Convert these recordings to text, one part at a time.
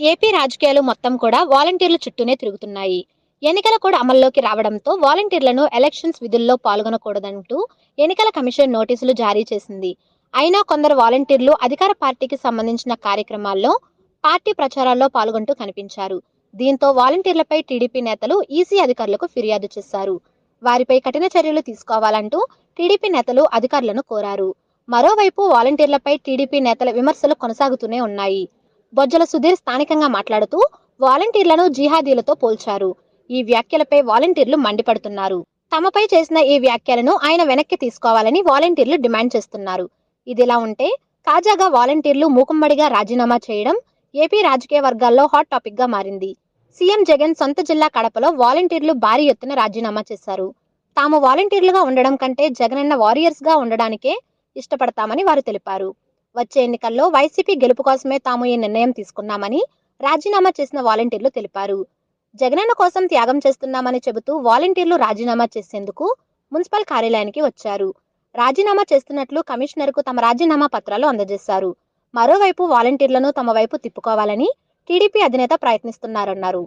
AP రాజకీయాలు మొత్తం కూడా వాలంటీర్ల చుట్టూనే తిరుగుతున్నాయి. ఎన్నికల కూడా అమల్లోకి రావడంతో వాలంటీర్లను ఎలక్షన్స్ విధుల్లో పాల్గొనకూడదంటూ ఎన్నికల కమిషన్ నోటీసులు జారీ చేసింది. అయినా కొందరు వాలంటీర్లు అధికార పార్టీకి సంబంధించిన కార్యక్రమాల్లో పార్టీ ప్రచారాల్లో పాల్గొంటూ కనిపించారు. దీంతో వాలంటీర్లపై టీడీపీ నేతలు ఈసీ అధికారులకు ఫిర్యాదు చేశారు. వారిపై కఠిన చర్యలు తీసుకోవాలంటూ టీడీపీ నేతలు అధికారులను కోరారు. మరోవైపు వాలంటీర్లపై టీడీపీ నేతల విమర్శలు కొనసాగుతూనే ఉన్నాయి. బొజ్జల సుధీర్ స్థానికంగా మాట్లాడుతూ వాలంటీర్లను జిహాదీలతో పోల్చారు. ఈ వ్యాఖ్యలపై వాలంటీర్లు మండిపడుతున్నారు. తమపై చేసిన ఈ వ్యాఖ్యలను ఆయన వెనక్కి తీసుకోవాలని వాలంటీర్లు డిమాండ్ చేస్తున్నారు. ఇదిలా ఉంటే తాజాగా వాలంటీర్లు మూకుమ్మడిగా రాజీనామా చేయడం ఏపీ రాజకీయ వర్గాల్లో హాట్ టాపిక్గా మారింది. సీఎం జగన్ సొంత జిల్లా కడపలో వాలంటీర్లు భారీ ఎత్తున రాజీనామా చేశారు. తాము వాలంటీర్లుగా ఉండడం కంటే జగనన్న వారియర్స్గా ఉండడానికే ఇష్టపడతామని వారు తెలిపారు. వచ్చే ఎన్నికల్లో వైసీపీ గెలుపు కోసమే తాము ఈ నిర్ణయం తీసుకున్నామని రాజీనామా చేసిన వాలంటీర్లు తెలిపారు. జగనన్న కోసం త్యాగం చేస్తున్నామని చెబుతూ వాలంటీర్లు రాజీనామా చేసేందుకు మున్సిపల్ కార్యాలయానికి వచ్చారు. రాజీనామా చేస్తున్నట్లు కమిషనర్కు తమ రాజీనామా పత్రాలు అందజేశారు. మరోవైపు వాలంటీర్లను తమ వైపు తిప్పుకోవాలని టీడీపీ అధినేత ప్రయత్నిస్తున్నారన్నారు.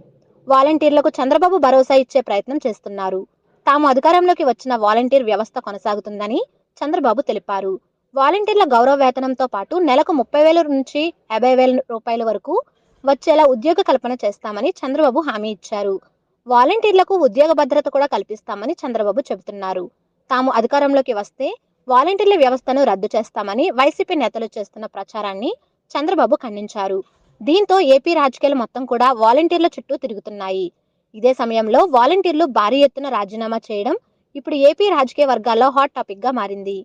వాలంటీర్లకు చంద్రబాబు భరోసా ఇచ్చే ప్రయత్నం చేస్తున్నారు. తాము అధికారంలోకి వచ్చిన వాలంటీర్ వ్యవస్థ కొనసాగుతుందని చంద్రబాబు తెలిపారు. వాలంటీర్ల గౌరవ వేతనంతో పాటు నెలకు ముప్పై వేల నుంచి యాభై వేల రూపాయల వరకు వచ్చేలా ఉద్యోగ కల్పన చేస్తామని చంద్రబాబు హామీ ఇచ్చారు. వాలంటీర్లకు ఉద్యోగ భద్రత కూడా కల్పిస్తామని చంద్రబాబు చెబుతున్నారు. తాము అధికారంలోకి వస్తే వాలంటీర్ల వ్యవస్థను రద్దు చేస్తామని వైసీపీ నేతలు చేస్తున్న ప్రచారాన్ని చంద్రబాబు ఖండించారు. దీంతో ఏపీ రాజకీయాలు మొత్తం కూడా వాలంటీర్ల చుట్టూ తిరుగుతున్నాయి. ఇదే సమయంలో వాలంటీర్లు భారీ ఎత్తున రాజీనామా చేయడం ఇప్పుడు ఏపీ రాజకీయ వర్గాల్లో హాట్ టాపిక్గా మారింది.